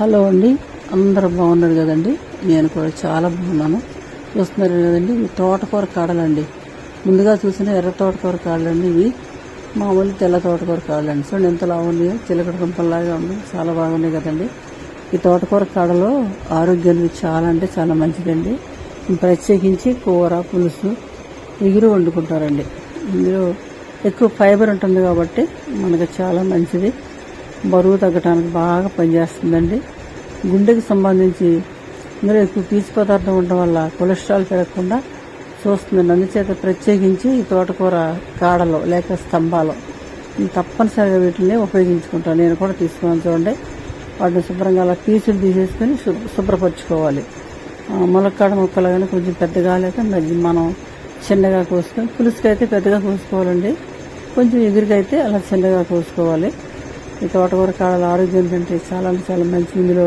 Hello అండి. అందరూ బాగున్నారు కదండి. నేను కూడా చాలా బాగున్నాను. చూస్తున్నారు కదండి ఇవి తోటకూర కాడలండి. ముందుగా చూసిన ఎర్ర తోటకూర కాడలండి ఇవి. మామూలు తెల్ల తోటకూర కాడలండి. చూడండి ఎంత లావున్నాయో చిలకడ దుంపల్లాగా ఉంది. చాలా బాగున్నాయి కదండి. ఈ తోటకూర కాడలో ఆరోగ్యానికి చాలా అంటే చాలా మంచిదండి. ప్రత్యేకించి కూర పులుసు ఎగురు వండుకుంటారండి. ఇందులో ఎక్కువ ఫైబర్ ఉంటుంది కాబట్టి మనకు చాలా మంచిది. బరువు తగ్గడానికి బాగా పనిచేస్తుందండి. గుండెకి సంబంధించి ఇందులో ఎక్కువ పీచు పదార్థం ఉండడం వల్ల కొలెస్ట్రాల్ పెరగకుండా చూస్తుందండి. అందుచేత ప్రత్యేకించి ఈ తోటకూర కాడలో లేక స్తంభాలు నేను తప్పనిసరిగా వీటిని ఉపయోగించుకుంటాను. నేను కూడా తీసుకున్నాను చూడండి. వాటిని శుభ్రంగా అలా పీసులు తీసేసుకొని శుభ్ర- శుభ్రపరచుకోవాలి. ములక్కాడ ముక్కలు కానీ కొంచెం పెద్దగా లేక మధ్య మనం చిన్నగా కోసుకొని పులుసుకైతే అయితే పెద్దగా కోసుకోవాలండి. కొంచెం ఎగురికైతే అలా చిన్నగా కోసుకోవాలి. ఈ తోటకూర కాడల ఆరోగ్యం తింటే చాలా అంటే చాలా మంచి ఇందులో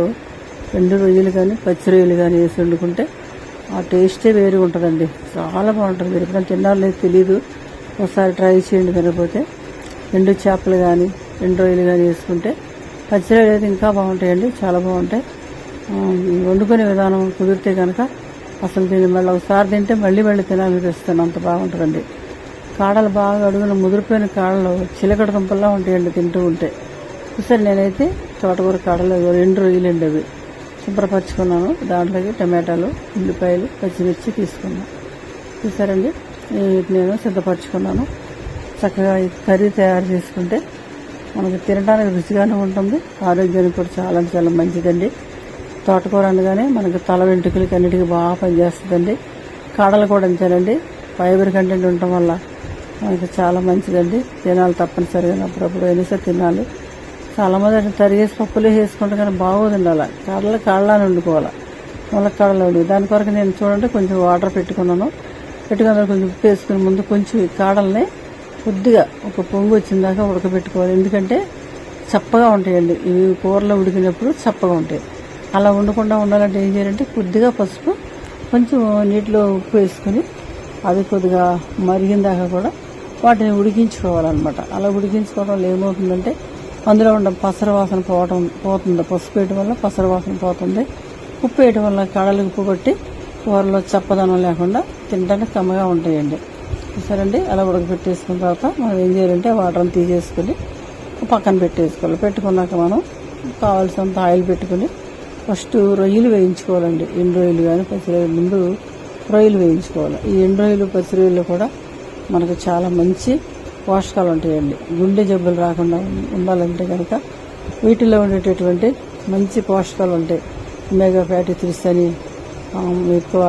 రెండు రొయ్యలు కానీ పచ్చి రొయ్యలు కానీ వేసి వండుకుంటే ఆ టేస్టే వేరు ఉంటుందండి. చాలా బాగుంటుంది. మీరు ఎప్పుడైనా తిన్నారో లేదు తెలియదు ఒకసారి ట్రై చేయండి తినకపోతే. రెండు చేపలు కానీ రెండు రొయ్యలు కానీ వేసుకుంటే పచ్చి రొయ్యలు అయితే ఇంకా బాగుంటాయండి. చాలా బాగుంటాయి. వండుకునే విధానం కుదిరితే కనుక అసలు దీన్ని మళ్ళీ ఒకసారి తింటే మళ్ళీ మళ్ళీ తినాలనిపిస్తాను అంత బాగుంటుందండి. కాడలు బాగా అడుగున ముదిరిపోయిన కాడలు చిలకడ దుంపల్లా ఉంటాయండి తింటూ ఉంటే. చూసారు నేనైతే తోటకూర కాడలు రెండు రొయ్యలండి అవి. శుభ్రపరచుకున్నాను. దాంట్లోకి టమాటాలు ఉల్లిపాయలు పచ్చిమిర్చి తీసుకున్నాను చూసారండి? వీటిని నేను సిద్ధపరచుకున్నాను. చక్కగా కర్రీ తయారు చేసుకుంటే మనకు తినడానికి రుచిగానే ఉంటుంది. ఆరోగ్యానికి కూడా చాలా చాలా మంచిదండి. తోటకూర అనగానే మనకు తల వెంట్రుకలకి అన్నిటికీ బాగా పనిచేస్తుందండి. కాడలు కూడా అంతేనండి. ఫైబర్ కంటెంట్ ఉండటం వల్ల మనకి చాలా మంచిదండి. తినాలి తప్పనిసరిగా. అప్పుడప్పుడు అయినా సరే తినాలి. చాలా తరిగేసి పప్పులో వేసుకుంటే కానీ బాగోదండి అలా. కాడలు కళ్ళని వండుకోవాలి ములక్కాడలు వండు దాని కొరకు నేను చూడండి కొంచెం వాటర్ పెట్టుకున్నాను. పెట్టుకున్న కొంచెం ఉప్పు వేసుకుని ముందు కొంచెం ఈ కాడల్ని కొద్దిగా ఒక పొంగు వచ్చిన దాకా ఉడకబెట్టుకోవాలి. ఎందుకంటే చప్పగా ఉంటాయండి. ఇవి కూరలో ఉడికినప్పుడు చప్పగా ఉంటాయి. అలా ఉండకుండా ఉండాలంటే ఏం చేయాలంటే కొద్దిగా పసుపు కొంచెం నీటిలో ఉప్పు వేసుకుని అది కొద్దిగా మరిగిన దాకా కూడా వాటిని ఉడికించుకోవాలన్నమాట. అలా ఉడికించుకోవడం వల్ల ఏమవుతుందంటే అందులో ఉన్న పసర వాసన పోవటం పోతుంది. పసుపు వేయటం వల్ల పసర వాసన పోతుంది. ఉప్పు వేయటం వల్ల కడలు ఉప్పు కొట్టి కూరలో చప్పదనం లేకుండా తినడానికి కమ్మగా ఉంటాయండి. చూసారండి? అలా ఉడకబెట్టేసుకున్న తర్వాత మనం ఏం చేయాలంటే వాటర్ అంతా తీసేసుకుని పక్కన పెట్టేసుకోవాలి. పెట్టుకున్నాక మనం కావాల్సినంత ఆయిల్ పెట్టుకుని ఫస్ట్ రొయ్యలు వేయించుకోవాలండి. ఎండు రొయ్యలు కానీ పచ్చి రొయ్యలు ముందు రొయ్యలు వేయించుకోవాలి. ఈ ఎండు రొయ్యలు పచ్చి రొయ్యలు కూడా మనకు చాలా మంచి పోషకాలు ఉంటాయండి. గుండె జబ్బులు రాకుండా ఉండాలంటే కనుక వీటిలో ఉండేటటువంటి మంచి పోషకాలు ఉంటాయి మెగా ఫ్యాటీ త్రీస్ అని ఎక్కువ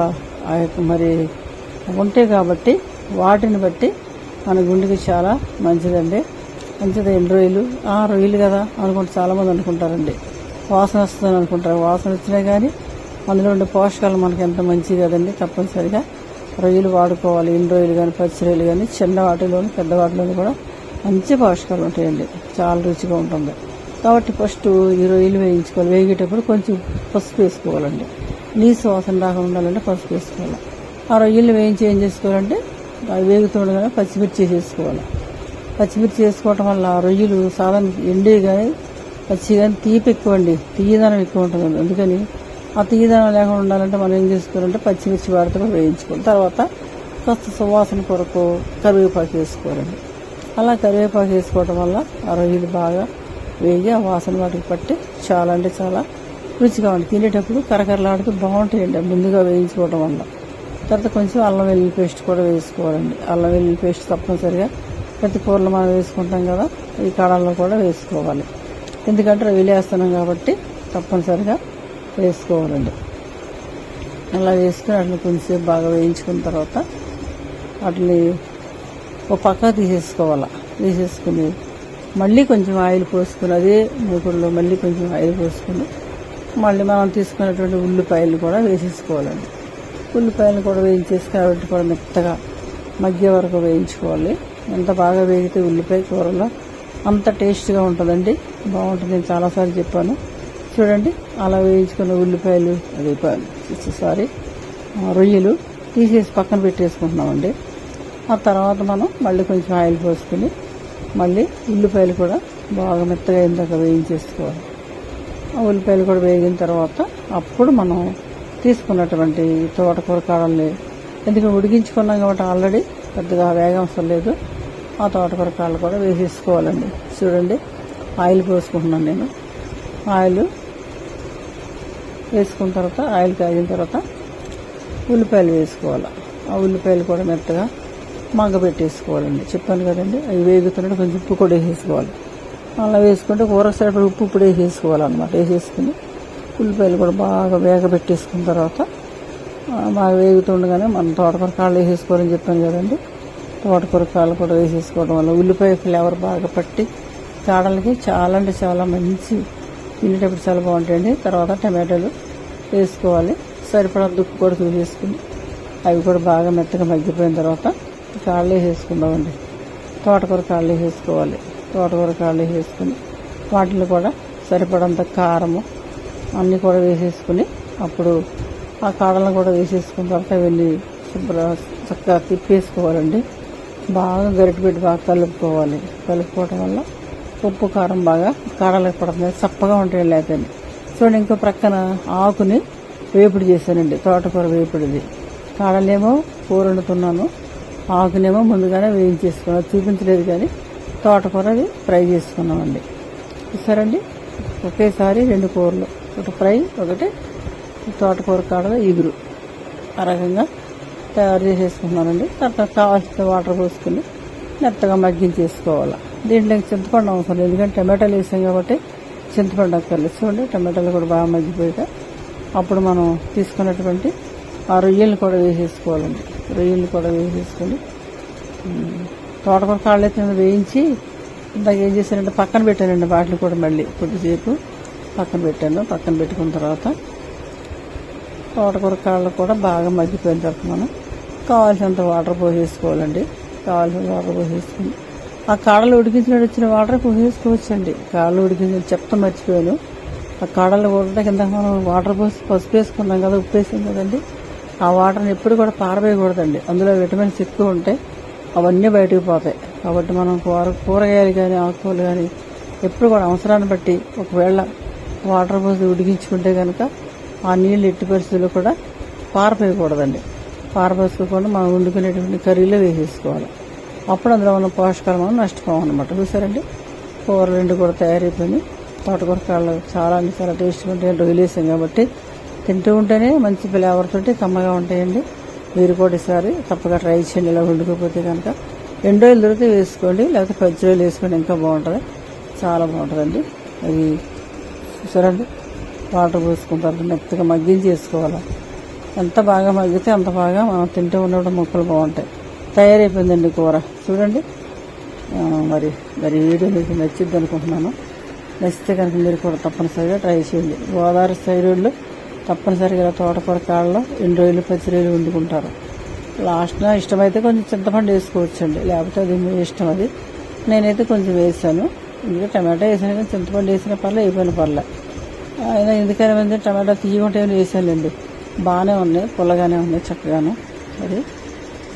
ఆ యొక్క మరి ఉంటాయి కాబట్టి వాటిని బట్టి మన గుండెకి చాలా మంచిదండి. మంచిది ఎన్ని రొయ్యలు? ఆ రొయ్యలు కదా అనుకుంటే చాలామంది అనుకుంటారండి. వాసన వస్తుందని అనుకుంటారు. వాసన వచ్చినా కానీ అందులో ఉండే పోషకాలు మనకి ఎంత మంచిది కదండి తప్పనిసరిగా. రొయ్యలు వాడుకోవాలి ఇన్ రొయ్యలు కానీ పచ్చి రొయ్యలు కానీ చిన్న వాటిలోని పెద్ద వాటిలోని కూడా మంచి పోషకాలు ఉంటాయండి. చాలా రుచిగా ఉంటుంది. కాబట్టి ఫస్ట్ ఈ రొయ్యలు వేయించుకోవాలి. వేగేటప్పుడు కొంచెం పసుపు వేసుకోవాలండి. నీసు వాసన రాకుండా ఉండాలంటే పసుపు వేసుకోవాలి. ఆ రొయ్యలు వేయించి ఏం చేసుకోవాలంటే అవి వేగుతుండగానే పచ్చిమిర్చి వేసుకోవాలి. పచ్చిమిర్చి వేసుకోవటం వల్ల రొయ్యలు సాధారణ ఎండి కానీ పచ్చి కానీ తీపి ఎక్కువ అండి తీయదనం ఎక్కువ ఉంటుంది అందుకని ఆ తీయదనం లేకుండా ఉండాలంటే మనం ఏం చేసుకోవాలంటే పచ్చిమిర్చి వాడితో వేయించుకోవాలి. తర్వాత కాస్త సువాసన కొరకు కరివేపాకు వేసుకోవాలండి. అలా కరివేపాకు వేసుకోవటం వల్ల ఆ రొయ్యలు బాగా వేగి ఆ వాసన వాటికి పట్టి చాలా అంటే చాలా రుచిగా ఉంటుంది తినేటప్పుడు కరకరలాడుతూ బాగుంటాయండి. ముందుగా వేయించుకోవడం వల్ల. తర్వాత కొంచెం అల్లం వెల్లుల్లి పేస్ట్ కూడా వేసుకోవాలండి. అల్లం వెల్లుల్లి పేస్ట్ తప్పనిసరిగా ప్రతి కూరలో మనం వేసుకుంటాం కదా ఈ కాడాల్లో కూడా వేసుకోవాలి. ఎందుకంటే రొయ్యలు వేస్తున్నాం కాబట్టి తప్పనిసరిగా వేసుకోవాలండి. అలా వేసుకుని వాటిని కొంచెంసేపు బాగా వేయించుకున్న తర్వాత వాటిని ఒక పక్క తీసేసుకోవాలి. తీసేసుకుని మళ్ళీ కొంచెం ఆయిల్ పోసుకుని అదే మూకుడులో మళ్ళీ కొంచెం ఆయిల్ పోసుకుని మళ్ళీ మనం తీసుకున్నటువంటి ఉల్లిపాయలు కూడా వేసేసుకోవాలండి. ఉల్లిపాయలు కూడా వేయించేసుకుని వాటిని కూడా మెత్తగా మధ్య వరకు వేయించుకోవాలి. ఎంత బాగా వేగితే ఉల్లిపాయ కూరలో అంత టేస్ట్గా ఉంటుందండి. బాగుంటుంది. నేను చాలాసార్లు చెప్పాను. చూడండి అలా వేయించుకున్న ఉల్లిపాయలు అది సారీ రొయ్యలు తీసేసి పక్కన పెట్టేసుకుంటున్నామండి. ఆ తర్వాత మనం మళ్ళీ కొంచెం ఆయిల్ పోసుకుని మళ్ళీ ఉల్లిపాయలు కూడా బాగా మెత్తగా ఇందాక వేయించేసుకోవాలి. ఆ ఉల్లిపాయలు కూడా వేగిన తర్వాత అప్పుడు మనం తీసుకున్నటువంటి తోటకూర కాడల్ని ఎందుకంటే ఉడికించుకున్నాం కాబట్టి ఆల్రెడీ పెద్దగా వేగం అవసరం లేదు. ఆ తోటకూర కాళ్ళు కూడా వేసేసుకోవాలండి. చూడండి ఆయిల్ పోసుకుంటున్నాను నేను. ఆయిల్ వేసుకున్న తర్వాత ఆయిల్ కాగిన తర్వాత ఉల్లిపాయలు వేసుకోవాలి. ఆ ఉల్లిపాయలు కూడా మెత్తగా మగ్గ పెట్టేసుకోవాలండి. చెప్పాను కదండి అవి వేగుతున్నట్టు కొంచెం ఉప్పు కూడా వేసేసుకోవాలి. అలా వేసుకుంటే కూర సరిపడి ఉప్పు ఇప్పుడు వేసేసుకోవాలన్నమాట. వేసేసుకుని ఉల్లిపాయలు కూడా బాగా వేగ పెట్టేసుకున్న తర్వాత బాగా వేగుతుండగానే మనం తోటకూర కాళ్ళు వేసేసుకోవాలని చెప్పాను కదండి. తోటకూర కాళ్ళు కూడా వేసేసుకోవడం వల్ల ఉల్లిపాయ ఫ్లేవర్ బాగా పట్టి కాడలకి చాలా అంటే చాలా మంచి తినేటప్పుడు చాలా బాగుంటాయండి. తర్వాత టమాటాలు వేసుకోవాలి. సరిపడా దుక్కు కూడా చూసేసుకుని అవి కూడా బాగా మెత్తగా మగ్గిపోయిన తర్వాత కాళ్ళు వేసేసుకుందామండి. తోటకూర కాళ్ళు వేసుకోవాలి. తోటకూర కాళ్ళు వేసుకుని వాటిని కూడా సరిపడంత కారము అన్నీ కూడా వేసేసుకుని అప్పుడు ఆ కాడలను కూడా వేసేసుకున్న తర్వాత అవన్నీ శుభ్ర చక్కగా తిప్పేసుకోవాలండి. బాగా గరిటె పెట్టి బాగా కలుపుకోవాలి. కలుపుకోవటం వల్ల ఉప్పు కారం బాగా కాడలకు పడుతుంది చప్పగా ఉంటాయి లేకపోతే చూడండి ఇంకో ప్రక్కన ఆకుని వేపుడు చేశానండి. తోటకూర వేపుడిది. కాడలేమో కూర వండుతున్నాను ఆకునేమో ముందుగానే వేయించేసుకున్నాను. చూపించలేదు కానీ తోటకూరది ఫ్రై చేసుకున్నామండి. చూసారండి? ఒకేసారి రెండు కూరలు. ఒకటి ఫ్రై ఒకటి తోటకూర కాడలో ఇగురు. ఆ రకంగా తయారు చేసేసుకున్నానండి తర్వాత కావాల్సిన వాటర్ పోసుకుని మెత్తగా మగ్గించేసుకోవాలి. దీంట్లో చింతపండు అవసరం లేదు. ఎందుకంటే టమాటాలు వేసాం కాబట్టి చింతపండు అక్కర్లేదు. చూడండి టమాటాలు కూడా బాగా మగ్గిపోయాక అప్పుడు మనం తీసుకున్నటువంటి ఆ రొయ్యలు కూడా వేసేసుకోవాలండి. రొయ్యలు కూడా వేసేసుకొని తోటకూర కాళ్ళు అయితే వేయించి ఇందాక ఏం చేశానంటే పక్కన పెట్టానండి వాటిని కూడా మళ్ళీ కొద్దిసేపు పక్కన పెట్టాను. పక్కన పెట్టుకున్న తర్వాత తోటకూర కాళ్ళు కూడా బాగా మగ్గిపోయిన తర్వాత మనం కావాల్సినంత వాటర్ పోసేసుకోవాలండి. కావాల్సిన వాటర్ పోసేసుకుని ఆ కాడలు ఉడికించినట్టు వచ్చిన వాటర్ పోసేసుకోవచ్చండి కాళ్ళు ఉడికించిన చెప్తా మర్చిపోయాను. ఆ కాడలు కూడా కింద మనం వాటర్ పోసి పసుపు వేసుకున్నాం కదా ఉప్పు వేసాం కదండి. ఆ వాటర్ని ఎప్పుడు కూడా పారవేయకూడదండి. అందులో విటమిన్స్ ఎక్కువ ఉంటాయి అవన్నీ బయటకు పోతాయి. కాబట్టి మనం కూర కూరగాయలు కానీ ఆకుకూరలు కానీ ఎప్పుడు కూడా అవసరాన్ని బట్టి ఒకవేళ వాటర్ పోసి ఉడికించుకుంటే కనుక ఆ నీళ్ళు ఎట్టి పరిస్థితుల్లో కూడా పారపోయకూడదండి పారపోసుకోకుండా మనం వండుకునేటువంటి కర్రీలో వేసేసుకోవాలి. అప్పుడు అందులో ఉన్న పోషకాలు మనం అనమాట చూసారండి కూర రెండు కూడా తయారైపోయింది తోటకూర కాళ్ళు చాలా అంటే చాలా టేస్ట్గా ఉంటాయి. రొయ్యలు వేసాం కాబట్టి తింటూ ఉంటేనే మంచి ఫ్లేవర్తోటి కమ్మగా ఉంటాయండి. మీరు కూడా ఈసారి తప్పగా ట్రై చేయండి. ఇలా వండుకోకపోతే కనుక రెండు రోజులు దొరికితే వేసుకోండి. లేకపోతే పచ్చి రోజులు వేసుకోండి. ఇంకా బాగుంటుంది. చాలా బాగుంటుందండి. అది చూసారండి? వాటర్ పోసుకున్న తర్వాత మెత్తగా మగ్గించి వేసుకోవాలి ఎంత బాగా మగ్గితే అంత బాగా మనం తింటూ ఉన్నప్పుడు మొక్కలు బాగుంటాయి. తయారైపోయిందండి కూర. చూడండి. మరి మరి వీడియో మీకు నచ్చిద్ది అనుకుంటున్నాను. నచ్చితే కనుక మీరు కూడా తప్పనిసరిగా ట్రై చేయండి. గోదావరి సైడ్ తప్పనిసరిగా ఇలా తోటకూర కాళ్ళలో రెండు రోజులు పచ్చి రోజులు వండుకుంటారు. లాస్ట్న ఇష్టమైతే కొంచెం చింతపండు వేసుకోవచ్చండి. లేకపోతే అది మీ ఇష్టం అది. నేనైతే కొంచెం వేసాను. ఇంకా టమాటా వేసాను కానీ చింతపండు వేసిన పర్లే అయిపోయిన పర్లే. అయినా ఎందుకైనా మంది టమాటా తీయకుంటే వేసానండి బాగానే ఉన్నాయి పుల్లగానే ఉన్నాయి చక్కగాను. మరి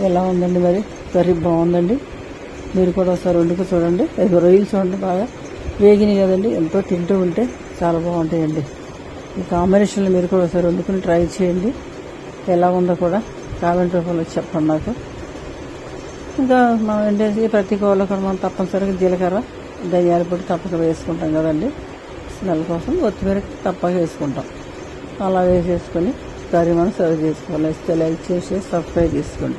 ఎలా ఉందండి మరి? కర్రీ బాగుందండి. మీరు కూడా ఒకసారి వండుకు చూడండి. అది రొయ్యలు చూడండి బాగా వేగినాయి కదండి. ఎంతో తింటూ ఉంటే చాలా బాగుంటాయండి. ఈ కాంబినేషన్లో మీరు కూడా ఒకసారి వండుకుని ట్రై చేయండి. ఎలా ఉందో కూడా కామెంట్ రూపంలో చెప్పండి నాకు. ఇంకా మనం ఏంటంటే ప్రతి కూరలో కూడా మనం తప్పనిసరిగా జీలకర్ర ధనియాల పొడి తప్పక వేసుకుంటాం కదండి. స్మెల్ కోసం కొత్తిమీర తప్పక వేసుకుంటాం. అలా వేసేసుకొని కర్రీ మనం సర్వ్ చేసుకోవాలి. ఇస్తే లైక్ చేసి సబ్స్క్రైబ్ చేసుకోండి.